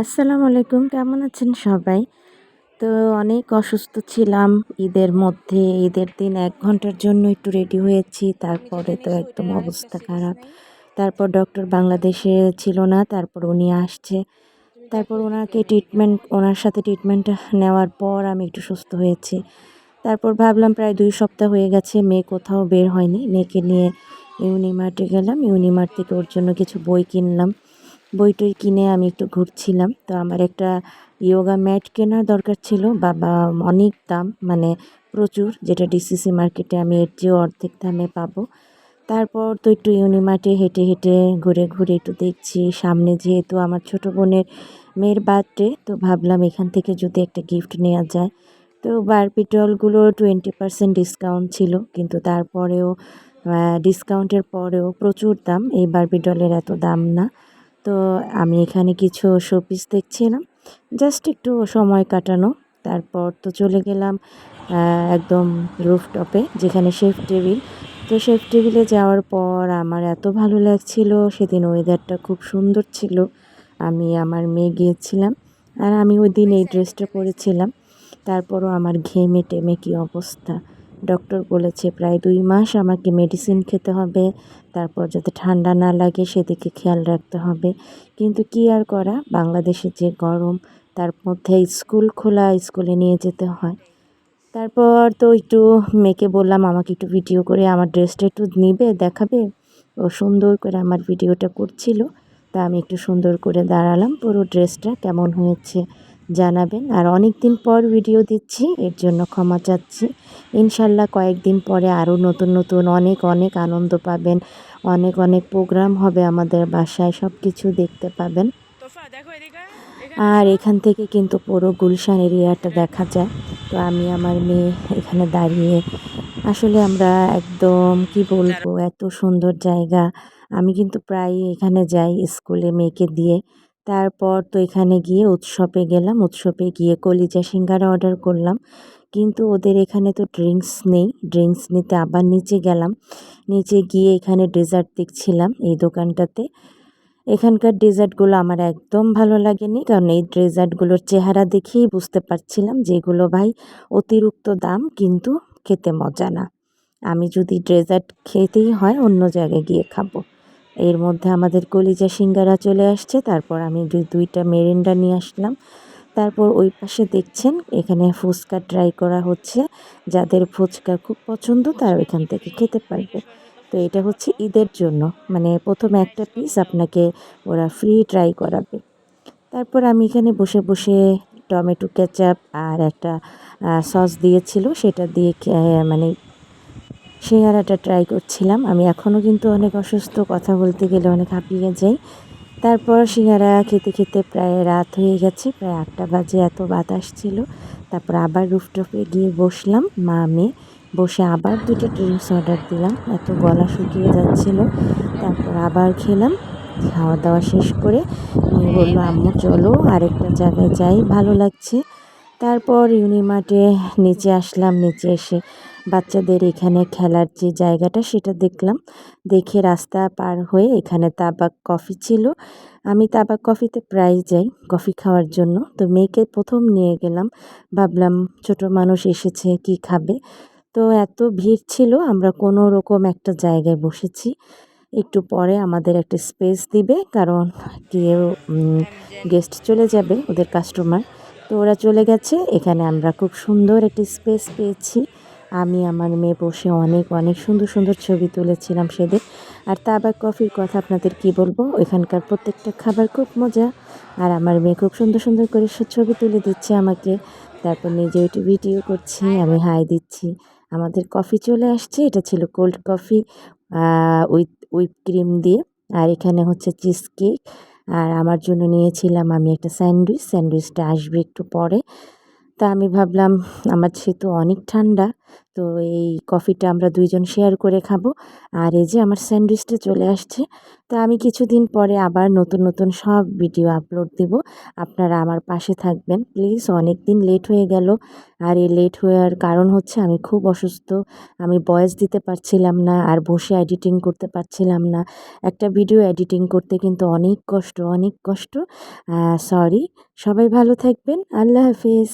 আসসালামু আলাইকুম, কেমন আছেন সবাই? তো অনেক অসুস্থ ছিলাম ঈদের মধ্যে, ঈদের দিন এক ঘণ্টার জন্য একটু রেডি হয়েছি, তারপরে তো একদম অবস্থা খারাপ। তারপর ডক্টর বাংলাদেশে ছিল না, তারপর উনি আসছে। তারপর ওনাকে ট্রিটমেন্ট ওনার সাথে ট্রিটমেন্ট নেওয়ার পর আমি একটু সুস্থ হয়েছি। তারপর ভাবলাম প্রায় দুই সপ্তাহ হয়ে গেছে, মেয়ে কোথাও বের হয়নি। মেয়েকে নিয়ে ইউনিমার্টে গেলাম, ইউনিমার্ট থেকে ওর জন্য কিছু বই কিনলাম। বই টই কিনে আমি একটু ঘুরছিলাম। তো আমার একটা ইয়োগা ম্যাট কেনার দরকার ছিল। বাবা অনেক দাম মানে প্রচুর, যেটা ডিসিসি মার্কেটে আমি এর চেয়েও অর্ধেক দামে পাবো। তারপর তো একটু ইউনিমার্টে হেঁটে হেঁটে ঘুরে ঘুরে একটু দেখছি। সামনে যেহেতু আমার ছোটো বোনের মেয়ের বার্থডে, তো ভাবলাম এখান থেকে যদি একটা গিফট নেওয়া যায়। তো বারপিটলগুলো টোয়েন্টি পার্সেন্ট ডিসকাউন্ট ছিল, কিন্তু তারপরেও ডিসকাউন্টের পরেও প্রচুর দাম। এই বারপিটলের এত দাম না। তো আমি এখানে কিছু শোপিস দেখছিলাম। জাস্ট একটু সময় কাটানো। তারপর তো চলে গেলাম একদম রুফটপে যেখানে শেফ টেবিল। তো শেফ টেবিলে যাওয়ার পর আমার এত ভালো লাগছিল সেদিন ওয়েদারটা খুব সুন্দর ছিল। আমি আমার মেয়ে গিয়েছিলাম আর আমি ওই দিন এই ড্রেসটা পরেছিলাম। তারপরও আমার ঘেমে টেমে কী অবস্থা। ডক্টর বলেছে প্রায় দুই মাস আমাকে মেডিসিন খেতে হবে, তারপর যাতে ঠান্ডা না লাগে সেদিকে খেয়াল রাখতে হবে। কিন্তু কি আর করা? বাংলাদেশে যে গরম, তার মধ্যে স্কুল খোলা, স্কুলে নিয়ে যেতে হয়। তারপর তো একটু মেয়েকে বললাম, আমাকে একটু ভিডিও করে আমার ড্রেসটা একটু নিবে, দেখাবে? ও সুন্দর করে আমার ভিডিওটা করছিল। তা আমি একটু সুন্দর করে দাঁড়ালাম, পুরো ড্রেসটা কেমন হয়েছে। জানাবেন। আর অনেক দিন পর ভিডিও দিচ্ছি এর জন্য ক্ষমা চাচ্ছি। ইনশাল্লাহ কয়েকদিন পরে আরও নতুন নতুন অনেক অনেক আনন্দ পাবেন। অনেক অনেক প্রোগ্রাম হবে আমাদের বাসায় সব কিছু দেখতে পাবেন। আর এখান থেকে কিন্তু পুরো গুলশান এরিয়াটা দেখা যায়। তো আমি আমার মেয়ে এখানে দাঁড়িয়ে আসলে আমরা একদম কি বলব এত সুন্দর জায়গা। আমি কিন্তু প্রায় এখানে যাই স্কুলে মেয়েকে দিয়ে। তারপর তো এখানে গিয়ে উৎসবে গেলাম, উৎসবে গিয়ে কলিজা সিঙ্গারা অর্ডার করলাম। কিন্তু ওদের এখানে তো ড্রিঙ্কস নেই ড্রিঙ্কস নিতে আবার নিচে গেলাম। নিচে গিয়ে এখানে ডেজার্ট দেখছিলাম এই দোকানটাতে। এখানকার ডেজার্টগুলো আমার একদম ভালো লাগেনি, কারণ এই ডেজার্টগুলোর চেহারা দেখেই বুঝতে পারছিলাম যেগুলো ভাই অতিরিক্ত দাম, কিন্তু খেতে মজা না। আমি যদি ডেজার্ট খেতেই হয়, অন্য জায়গায় গিয়ে খাব। এর মধ্যে আমাদের কলিজা সিঙ্গারা চলে আসছে, তারপর আমি দুই দুইটা মেরিন্ডা নিয়ে আসলাম। তারপর ওই পাশে দেখছেন, এখানে ফুচকা ট্রাই করা হচ্ছে। যাদের ফুচকা খুব পছন্দ, তারা এখান থেকে খেতে পারবে। তো এটা হচ্ছে ঈদের জন্য মানে প্রথমে একটা পিস আপনাকে ওরা ফ্রি ট্রাই করাবে। তারপর আমি এখানে বসে বসে টমেটো কেচাপ আর একটা সস দিয়েছিল, সেটা দিয়ে মানে সিঙ্গারাটা ট্রাই করছিলাম। আমি এখনও কিন্তু অনেক অসুস্থ, কথা বলতে গেলে অনেক হাঁপিয়ে যাই। তারপর সিঙ্গারা খেতে খেতে প্রায় রাত হয়ে গেছে, প্রায় আটটা বাজে এত বাতাস ছিল। তারপর আবার রুফটপে গিয়ে বসলাম, মা মেয়ে বসে আবার দুটো ড্রিঙ্কস অর্ডার দিলাম, এত গলা শুকিয়ে যাচ্ছিল। তারপর আবার খেলাম খাওয়া দাওয়া শেষ করে বলল, আম্মু, চলো আরেকটা জায়গায় যাই, ভালো লাগছে। তারপর ইউনিমার্টে নিচে আসলাম, নিচে এসে বাচ্চাদের এখানে খেলার যে জায়গাটা সেটা দেখলাম। দেখে রাস্তা পার হয়ে এখানে তাবাক কফি ছিল। আমি তাবাক কফিতে প্রায় যাই কফি খাওয়ার জন্য। তো মেয়েকে প্রথম নিয়ে গেলাম। ভাবলাম ছোট মানুষ এসেছে, কি খাবে? তো এত ভিড় ছিল, আমরা কোনো রকম একটা জায়গায় বসেছি। একটু পরে আমাদের একটা স্পেস দিবে, কারণ কেউ গেস্ট চলে যাবে ওদের কাস্টমার। তো ওরা চলে গেছে। এখানে আমরা খুব সুন্দর একটি স্পেস পেয়েছি। আমি আমার মেয়ে বসে অনেক অনেক সুন্দর সুন্দর ছবি তুলেছিলাম সেদিন। আর তাবাক কফির কথা আপনাদের কি বলব? ওইখানকার প্রত্যেকটা খাবার খুব মজা। আর আমার মেয়ে খুব সুন্দর সুন্দর করে ছবি তুলে দিচ্ছে আমাকে। তারপর নিজে ওইটি ভিডিও করছি, আমি হাই দিচ্ছি। আমাদের কফি চলে আসছে, এটা ছিল cold coffee with whip cream দিয়ে। আর এখানে হচ্ছে চিজ কেক আর আমার জন্য নিয়েছিলাম আমি একটা স্যান্ডউইচ স্যান্ডউইচটা আসবে একটু পরে। তা আমি ভাবলাম, আমার যেহেতু অনেক ঠান্ডা, তো এই কফিটা আমরা দুইজন শেয়ার করে খাব। আর এই যে আমার স্যান্ডউইচটা চলে আসছে, তো আমি কিছুদিন পরে আবার নতুন নতুন সব ভিডিও আপলোড দিব। আপনারা আমার পাশে থাকবেন প্লিজ অনেক দিন লেট হয়ে গেল। আর এই লেট হওয়ার কারণ হচ্ছে আমি খুব অসুস্থ, আমি ভয়েস দিতে পারছিলাম না, আর বসে এডিটিং করতে পারছিলাম না। একটা ভিডিও এডিটিং করতে কিন্তু অনেক কষ্ট অনেক কষ্ট। সরি সবাই ভালো থাকবেন, আল্লাহ হাফিজ।